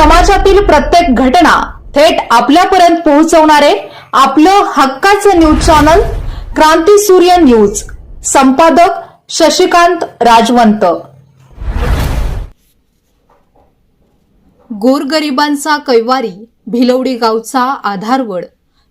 समाजातील प्रत्येक घटना थेट आपल्यापर्यंत पोहोचवणारे आपलं हक्काचं न्यूज चॅनल क्रांती सूर्य न्यूज. संपादक शशिकांत राजवंत. गोरगरिबांचा कैवारी भिलवडी गावचा आधारवड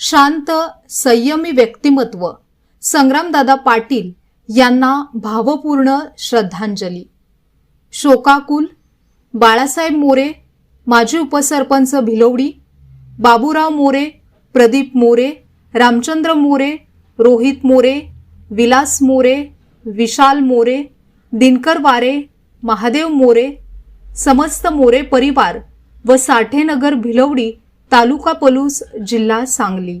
शांत संयमी व्यक्तिमत्व संग्रामदादा पाटील यांना भावपूर्ण श्रद्धांजली. शोकाकुल बाळासाहेब मोरे माजी उपसरपंच भिलवडी बाबूराव मोरे प्रदीप मोरे रामचंद्र मोरे रोहित मोरे विलास मोरे विशाल मोरे दिनकर वारे महादेव मोरे समस्त मोरे परिवार व साठेनगर भिलवडी तालुका पलूस जिल्हा सांगली.